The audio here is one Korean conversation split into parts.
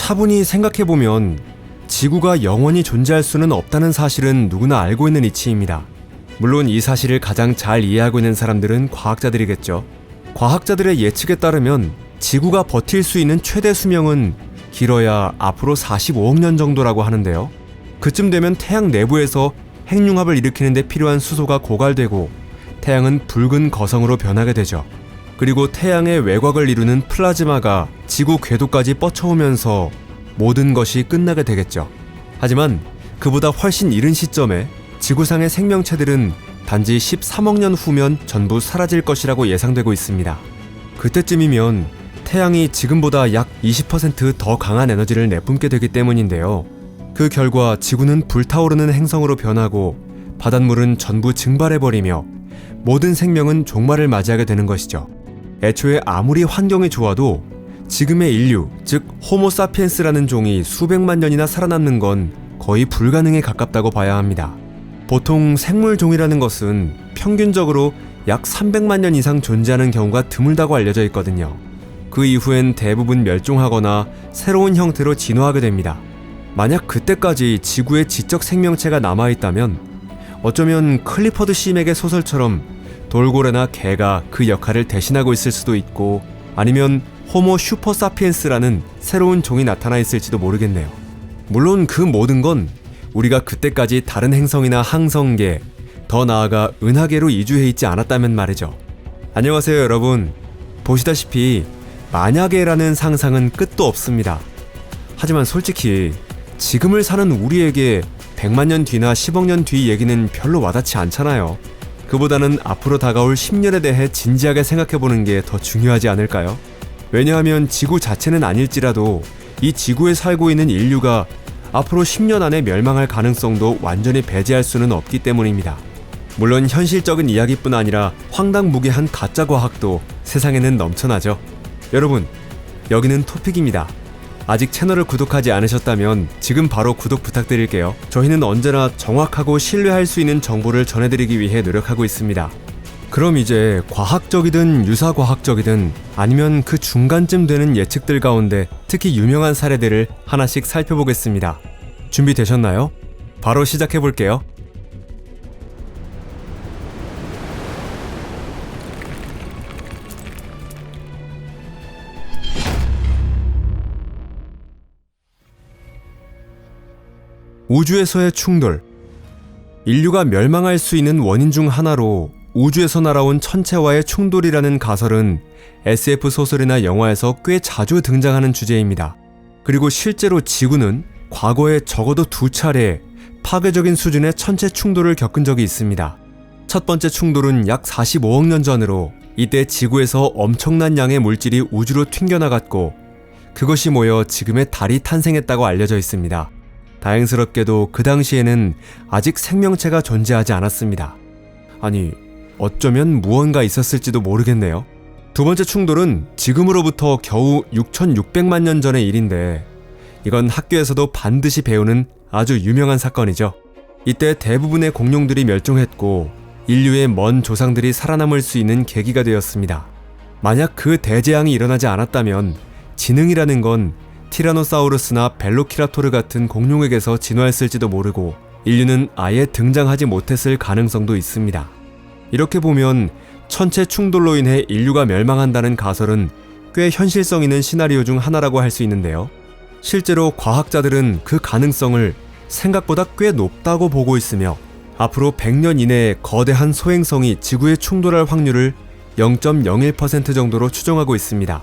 차분히 생각해보면 지구가 영원히 존재할 수는 없다는 사실은 누구나 알고 있는 이치입니다. 물론 이 사실을 가장 잘 이해하고 있는 사람들은 과학자들이겠죠. 과학자들의 예측에 따르면 지구가 버틸 수 있는 최대 수명은 길어야 앞으로 45억 년 정도라고 하는데요. 그쯤 되면 태양 내부에서 핵융합을 일으키는 데 필요한 수소가 고갈되고 태양은 붉은 거성으로 변하게 되죠. 그리고 태양의 외곽을 이루는 플라즈마가 지구 궤도까지 뻗쳐오면서 모든 것이 끝나게 되겠죠. 하지만 그보다 훨씬 이른 시점에 지구상의 생명체들은 단지 13억 년 후면 전부 사라질 것이라고 예상되고 있습니다. 그때쯤이면 태양이 지금보다 약 20%더 강한 에너지를 내뿜게 되기 때문인데요. 그 결과 지구는 불타오르는 행성으로 변하고 바닷물은 전부 증발해버리며 모든 생명은 종말을 맞이하게 되는 것이죠. 애초에 아무리 환경이 좋아도 지금의 인류, 즉 호모사피엔스라는 종이 수백만 년이나 살아남는 건 거의 불가능에 가깝다고 봐야 합니다. 보통 생물 종이라는 것은 평균적으로 약 300만 년 이상 존재하는 경우가 드물다고 알려져 있거든요. 그 이후엔 대부분 멸종하거나 새로운 형태로 진화하게 됩니다. 만약 그때까지 지구에 지적 생명체가 남아있다면 어쩌면 클리퍼드 시맥의 소설처럼 돌고래나 개가 그 역할을 대신하고 있을 수도 있고 아니면 호모 슈퍼사피엔스라는 새로운 종이 나타나 있을지도 모르겠네요. 물론 그 모든 건 우리가 그때까지 다른 행성이나 항성계, 더 나아가 은하계로 이주해 있지 않았다면 말이죠. 안녕하세요, 여러분. 보시다시피 만약에라는 상상은 끝도 없습니다. 하지만 솔직히 지금을 사는 우리에게 100만 년 뒤나 10억 년 뒤 얘기는 별로 와닿지 않잖아요. 그보다는 앞으로 다가올 10년에 대해 진지하게 생각해 보는 게 더 중요하지 않을까요? 왜냐하면 지구 자체는 아닐지라도 이 지구에 살고 있는 인류가 앞으로 10년 안에 멸망할 가능성도 완전히 배제할 수는 없기 때문입니다. 물론 현실적인 이야기뿐 아니라 황당무계한 가짜 과학도 세상에는 넘쳐나죠. 여러분, 여기는 토픽입니다. 아직 채널을 구독하지 않으셨다면 지금 바로 구독 부탁드릴게요. 저희는 언제나 정확하고 신뢰할 수 있는 정보를 전해드리기 위해 노력하고 있습니다. 그럼 이제 과학적이든 유사과학적이든 아니면 그 중간쯤 되는 예측들 가운데 특히 유명한 사례들을 하나씩 살펴보겠습니다. 준비되셨나요? 바로 시작해볼게요. 우주에서의 충돌. 인류가 멸망할 수 있는 원인 중 하나로 우주에서 날아온 천체와의 충돌이라는 가설은 SF 소설이나 영화에서 꽤 자주 등장하는 주제입니다. 그리고 실제로 지구는 과거에 적어도 두 차례 파괴적인 수준의 천체 충돌을 겪은 적이 있습니다. 첫 번째 충돌은 약 45억 년 전으로 이때 지구에서 엄청난 양의 물질이 우주로 튕겨나갔고 그것이 모여 지금의 달이 탄생했다고 알려져 있습니다. 다행스럽게도 그 당시에는 아직 생명체가 존재하지 않았습니다. 아니, 어쩌면 무언가 있었을지도 모르겠네요. 두 번째 충돌은 지금으로부터 겨우 6,600만 년 전의 일인데, 이건 학교에서도 반드시 배우는 아주 유명한 사건이죠. 이때 대부분의 공룡들이 멸종했고, 인류의 먼 조상들이 살아남을 수 있는 계기가 되었습니다. 만약 그 대재앙이 일어나지 않았다면, 지능이라는 건 티라노사우루스나 벨로키라토르 같은 공룡에게서 진화했을지도 모르고 인류는 아예 등장하지 못했을 가능성도 있습니다. 이렇게 보면 천체 충돌로 인해 인류가 멸망한다는 가설은 꽤 현실성 있는 시나리오 중 하나라고 할 수 있는데요. 실제로 과학자들은 그 가능성을 생각보다 꽤 높다고 보고 있으며 앞으로 100년 이내에 거대한 소행성이 지구에 충돌할 확률을 0.01% 정도로 추정하고 있습니다.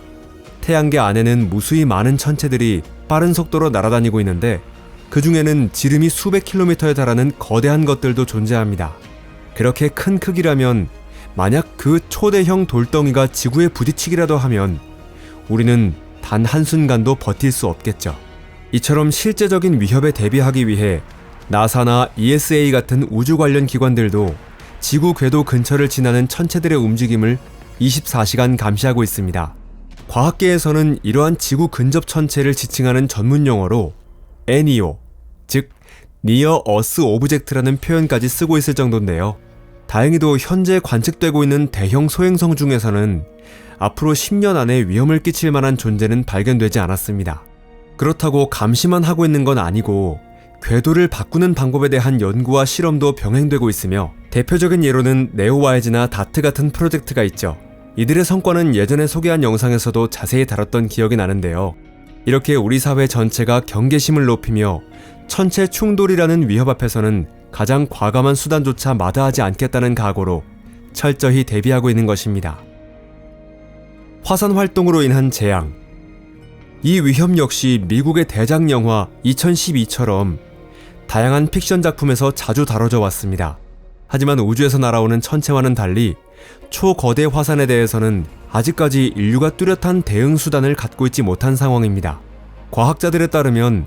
태양계 안에는 무수히 많은 천체들이 빠른 속도로 날아다니고 있는데 그 중에는 지름이 수백 킬로미터에 달하는 거대한 것들도 존재합니다. 그렇게 큰 크기라면 만약 그 초대형 돌덩이가 지구에 부딪히기라도 하면 우리는 단 한순간도 버틸 수 없겠죠. 이처럼 실제적인 위협에 대비하기 위해 나사나 ESA 같은 우주 관련 기관들도 지구 궤도 근처를 지나는 천체들의 움직임을 24시간 감시하고 있습니다. 과학계에서는 이러한 지구 근접 천체를 지칭하는 전문 용어로 NEO, 즉 Near Earth Object라는 표현까지 쓰고 있을 정도인데요. 다행히도 현재 관측되고 있는 대형 소행성 중에서는 앞으로 10년 안에 위험을 끼칠 만한 존재는 발견되지 않았습니다. 그렇다고 감시만 하고 있는 건 아니고 궤도를 바꾸는 방법에 대한 연구와 실험도 병행되고 있으며 대표적인 예로는 네오와이즈나 다트 같은 프로젝트가 있죠. 이들의 성과는 예전에 소개한 영상에서도 자세히 다뤘던 기억이 나는데요. 이렇게 우리 사회 전체가 경계심을 높이며 천체 충돌이라는 위협 앞에서는 가장 과감한 수단조차 마다하지 않겠다는 각오로 철저히 대비하고 있는 것입니다. 화산 활동으로 인한 재앙. 이 위협 역시 미국의 대작 영화 2012처럼 다양한 픽션 작품에서 자주 다뤄져 왔습니다. 하지만 우주에서 날아오는 천체와는 달리 초거대 화산에 대해서는 아직까지 인류가 뚜렷한 대응 수단을 갖고 있지 못한 상황입니다. 과학자들에 따르면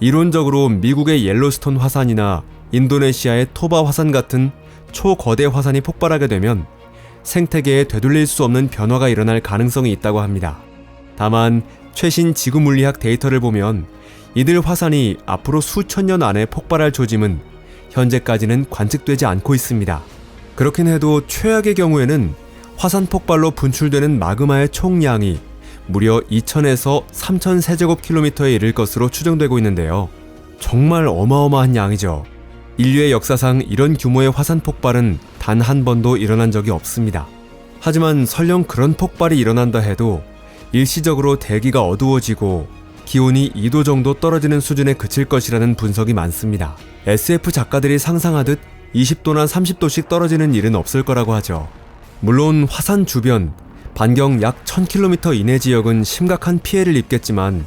이론적으로 미국의 옐로스톤 화산이나 인도네시아의 토바 화산 같은 초거대 화산이 폭발하게 되면 생태계에 되돌릴 수 없는 변화가 일어날 가능성이 있다고 합니다. 다만 최신 지구 물리학 데이터를 보면 이들 화산이 앞으로 수천 년 안에 폭발할 조짐은 현재까지는 관측되지 않고 있습니다. 그렇긴 해도 최악의 경우에는 화산 폭발로 분출되는 마그마의 총량이 무려 2,000에서 3,000 세제곱킬로미터에 이를 것으로 추정되고 있는데요. 정말 어마어마한 양이죠. 인류의 역사상 이런 규모의 화산 폭발은 단 한 번도 일어난 적이 없습니다. 하지만 설령 그런 폭발이 일어난다 해도 일시적으로 대기가 어두워지고 기온이 2도 정도 떨어지는 수준에 그칠 것이라는 분석이 많습니다. SF 작가들이 상상하듯 20도나 30도씩 떨어지는 일은 없을 거라고 하죠. 물론 화산 주변, 반경 약 1000km 이내 지역은 심각한 피해를 입겠지만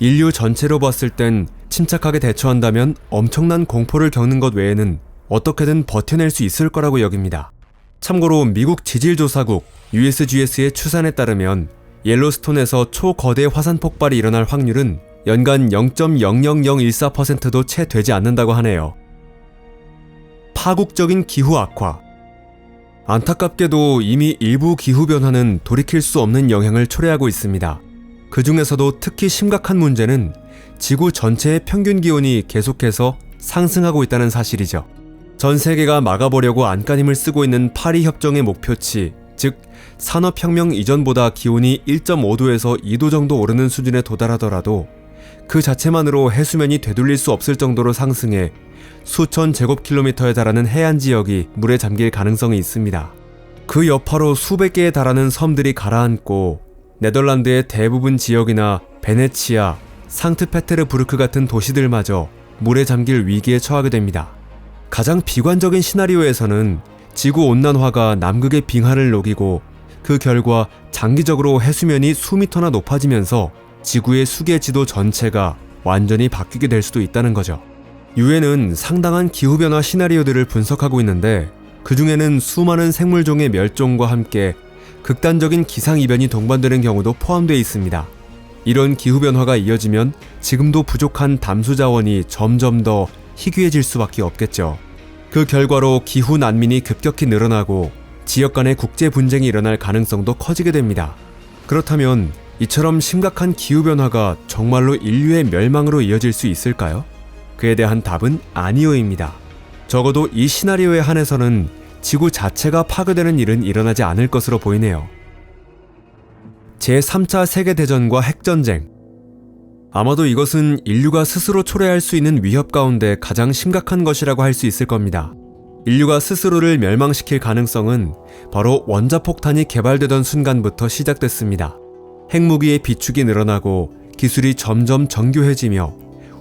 인류 전체로 봤을 땐 침착하게 대처한다면 엄청난 공포를 겪는 것 외에는 어떻게든 버텨낼 수 있을 거라고 여깁니다. 참고로 미국 지질조사국 USGS의 추산에 따르면 옐로스톤에서 초거대 화산 폭발이 일어날 확률은 연간 0.00014%도 채 되지 않는다고 하네요. 파국적인 기후 악화. 안타깝게도 이미 일부 기후 변화는 돌이킬 수 없는 영향을 초래하고 있습니다. 그 중에서도 특히 심각한 문제는 지구 전체의 평균 기온이 계속해서 상승하고 있다는 사실이죠. 전 세계가 막아보려고 안간힘을 쓰고 있는 파리 협정의 목표치, 즉 산업혁명 이전보다 기온이 1.5도에서 2도 정도 오르는 수준에 도달하더라도 그 자체만으로 해수면이 되돌릴 수 없을 정도로 상승해 수천 제곱킬로미터에 달하는 해안 지역이 물에 잠길 가능성이 있습니다. 그 여파로 수백 개에 달하는 섬들이 가라앉고 네덜란드의 대부분 지역이나 베네치아, 상트페테르부르크 같은 도시들마저 물에 잠길 위기에 처하게 됩니다. 가장 비관적인 시나리오에서는 지구 온난화가 남극의 빙하를 녹이고 그 결과 장기적으로 해수면이 수미터나 높아지면서 지구의 수계 지도 전체가 완전히 바뀌게 될 수도 있다는 거죠. 유엔은 상당한 기후변화 시나리오들을 분석하고 있는데 그 중에는 수많은 생물종의 멸종과 함께 극단적인 기상이변이 동반되는 경우도 포함되어 있습니다. 이런 기후변화가 이어지면 지금도 부족한 담수 자원이 점점 더 희귀해질 수밖에 없겠죠. 그 결과로 기후 난민이 급격히 늘어나고 지역 간의 국제 분쟁이 일어날 가능성도 커지게 됩니다. 그렇다면 이처럼 심각한 기후변화가 정말로 인류의 멸망으로 이어질 수 있을까요? 그에 대한 답은 아니오입니다. 적어도 이 시나리오에 한해서는 지구 자체가 파괴되는 일은 일어나지 않을 것으로 보이네요. 제3차 세계대전과 핵전쟁. 아마도 이것은 인류가 스스로 초래할 수 있는 위협 가운데 가장 심각한 것이라고 할 수 있을 겁니다. 인류가 스스로를 멸망시킬 가능성은 바로 원자폭탄이 개발되던 순간부터 시작됐습니다. 핵무기의 비축이 늘어나고 기술이 점점 정교해지며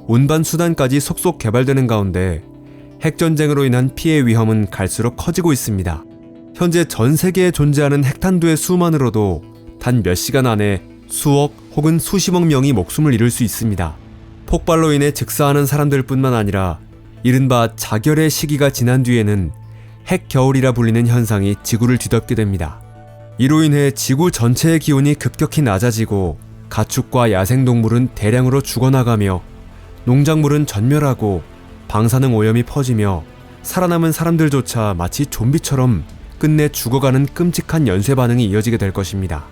운반 수단까지 속속 개발되는 가운데 핵전쟁으로 인한 피해 위험은 갈수록 커지고 있습니다. 현재 전 세계에 존재하는 핵탄두의 수만으로도 단 몇 시간 안에 수억 혹은 수십억 명이 목숨을 잃을 수 있습니다. 폭발로 인해 즉사하는 사람들 뿐만 아니라 이른바 자결의 시기가 지난 뒤에는 핵겨울이라 불리는 현상이 지구를 뒤덮게 됩니다. 이로 인해 지구 전체의 기온이 급격히 낮아지고 가축과 야생동물은 대량으로 죽어나가며 농작물은 전멸하고 방사능 오염이 퍼지며 살아남은 사람들조차 마치 좀비처럼 끝내 죽어가는 끔찍한 연쇄 반응이 이어지게 될 것입니다.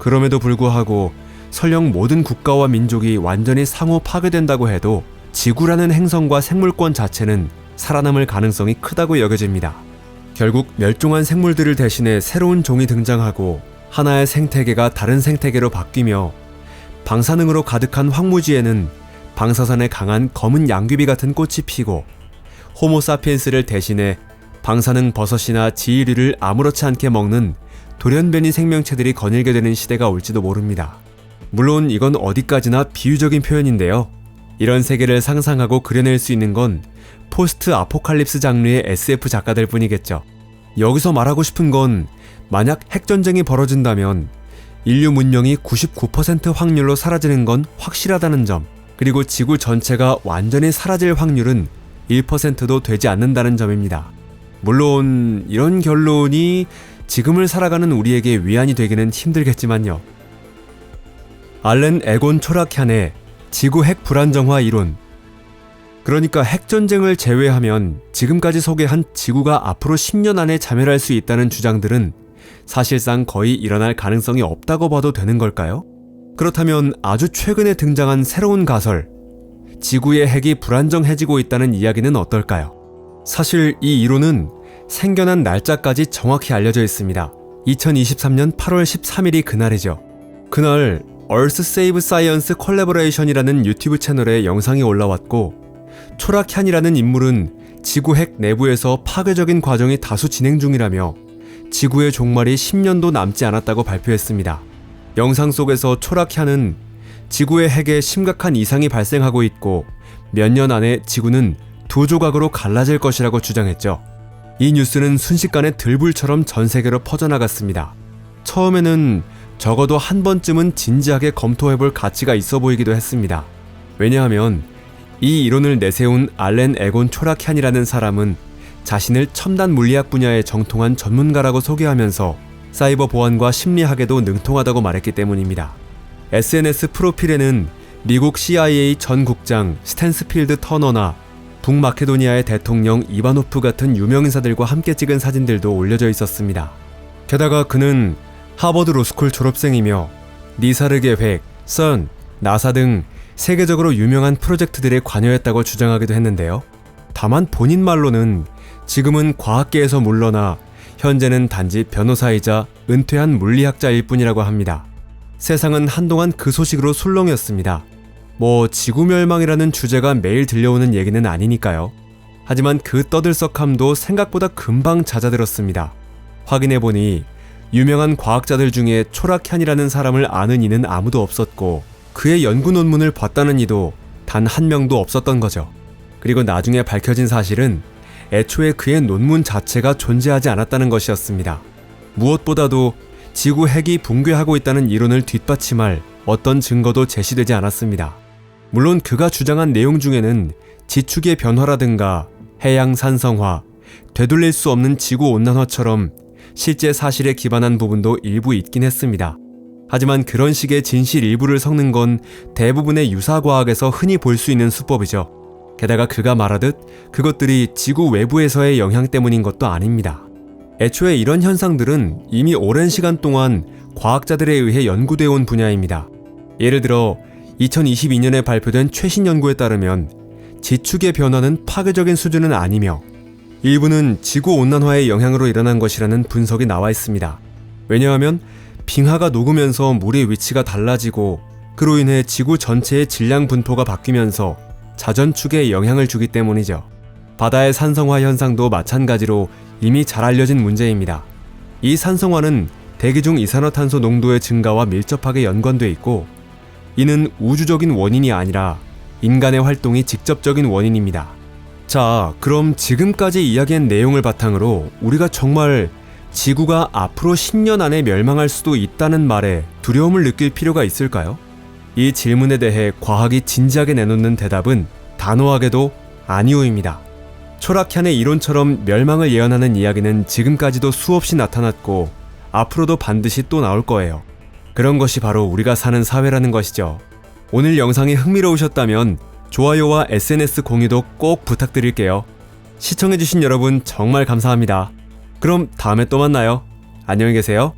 그럼에도 불구하고 설령 모든 국가와 민족이 완전히 상호 파괴된다고 해도 지구라는 행성과 생물권 자체는 살아남을 가능성이 크다고 여겨집니다. 결국 멸종한 생물들을 대신해 새로운 종이 등장하고 하나의 생태계가 다른 생태계로 바뀌며 방사능으로 가득한 황무지에는 방사선에 강한 검은 양귀비 같은 꽃이 피고 호모사피엔스를 대신해 방사능 버섯이나 지이류를 아무렇지 않게 먹는 돌연변이 생명체들이 거닐게 되는 시대가 올지도 모릅니다. 물론 이건 어디까지나 비유적인 표현인데요. 이런 세계를 상상하고 그려낼 수 있는 건 포스트 아포칼립스 장르의 SF 작가들 뿐이겠죠. 여기서 말하고 싶은 건 만약 핵전쟁이 벌어진다면 인류 문명이 99% 확률로 사라지는 건 확실하다는 점, 그리고 지구 전체가 완전히 사라질 확률은 1%도 되지 않는다는 점입니다. 물론 이런 결론이 지금을 살아가는 우리에게 위안이 되기는 힘들겠지만요. 알렌 에곤 초락현의 지구 핵 불안정화 이론. 그러니까 핵전쟁을 제외하면 지금까지 소개한 지구가 앞으로 10년 안에 자멸할 수 있다는 주장들은 사실상 거의 일어날 가능성이 없다고 봐도 되는 걸까요? 그렇다면 아주 최근에 등장한 새로운 가설, 지구의 핵이 불안정해지고 있다는 이야기는 어떨까요? 사실 이 이론은 생겨난 날짜까지 정확히 알려져 있습니다. 2023년 8월 13일이 그날이죠. 그날 Earth Save Science 컬래버레이션이라는 유튜브 채널에 영상이 올라왔고 초락현이라는 인물은 지구 핵 내부에서 파괴적인 과정이 다수 진행 중이라며 지구의 종말이 10년도 남지 않았다고 발표했습니다. 영상 속에서 초락현은 지구의 핵에 심각한 이상이 발생하고 있고 몇 년 안에 지구는 두 조각으로 갈라질 것이라고 주장했죠. 이 뉴스는 순식간에 들불처럼 전 세계로 퍼져나갔습니다. 처음에는 적어도 한 번쯤은 진지하게 검토해 볼 가치가 있어 보이기도 했습니다. 왜냐하면 이 이론을 내세운 알렌 에곤 초락현이라는 사람은 자신을 첨단 물리학 분야에 정통한 전문가라고 소개하면서 사이버 보안과 심리학에도 능통하다고 말했기 때문입니다. SNS 프로필에는 미국 CIA 전 국장 스탠스필드 터너나 북마케도니아의 대통령 이바노프 같은 유명 인사들과 함께 찍은 사진들도 올려져 있었습니다. 게다가 그는 하버드 로스쿨 졸업생이며 니사르 계획, 선, 나사 등 세계적으로 유명한 프로젝트들에 관여했다고 주장하기도 했는데요. 다만 본인 말로는 지금은 과학계에서 물러나 현재는 단지 변호사이자 은퇴한 물리학자일 뿐이라고 합니다. 세상은 한동안 그 소식으로 술렁이었습니다. 뭐 지구 멸망이라는 주제가 매일 들려오는 얘기는 아니니까요. 하지만 그 떠들썩함도 생각보다 금방 잦아들었습니다. 확인해보니 유명한 과학자들 중에 초락현이라는 사람을 아는 이는 아무도 없었고 그의 연구 논문을 봤다는 이도 단 한 명도 없었던 거죠. 그리고 나중에 밝혀진 사실은 애초에 그의 논문 자체가 존재하지 않았다는 것이었습니다. 무엇보다도 지구 핵이 붕괴하고 있다는 이론을 뒷받침할 어떤 증거도 제시되지 않았습니다. 물론 그가 주장한 내용 중에는 지축의 변화라든가 해양 산성화, 되돌릴 수 없는 지구 온난화처럼 실제 사실에 기반한 부분도 일부 있긴 했습니다. 하지만 그런 식의 진실 일부를 섞는 건 대부분의 유사과학에서 흔히 볼 수 있는 수법이죠. 게다가 그가 말하듯 그것들이 지구 외부에서의 영향 때문인 것도 아닙니다. 애초에 이런 현상들은 이미 오랜 시간 동안 과학자들에 의해 연구되어 온 분야입니다. 예를 들어 2022년에 발표된 최신 연구에 따르면 지축의 변화는 파괴적인 수준은 아니며 일부는 지구 온난화의 영향으로 일어난 것이라는 분석이 나와 있습니다. 왜냐하면 빙하가 녹으면서 물의 위치가 달라지고 그로 인해 지구 전체의 질량 분포가 바뀌면서 자전축에 영향을 주기 때문이죠. 바다의 산성화 현상도 마찬가지로 이미 잘 알려진 문제입니다. 이 산성화는 대기 중 이산화탄소 농도의 증가와 밀접하게 연관돼 있고 이는 우주적인 원인이 아니라 인간의 활동이 직접적인 원인입니다. 자, 그럼 지금까지 이야기한 내용을 바탕으로 우리가 정말 지구가 앞으로 10년 안에 멸망할 수도 있다는 말에 두려움을 느낄 필요가 있을까요? 이 질문에 대해 과학이 진지하게 내놓는 대답은 단호하게도 아니오입니다. 초락현의 이론처럼 멸망을 예언하는 이야기는 지금까지도 수없이 나타났고 앞으로도 반드시 또 나올 거예요. 그런 것이 바로 우리가 사는 사회라는 것이죠. 오늘 영상이 흥미로우셨다면 좋아요와 SNS 공유도 꼭 부탁드릴게요. 시청해주신 여러분 정말 감사합니다. 그럼 다음에 또 만나요. 안녕히 계세요.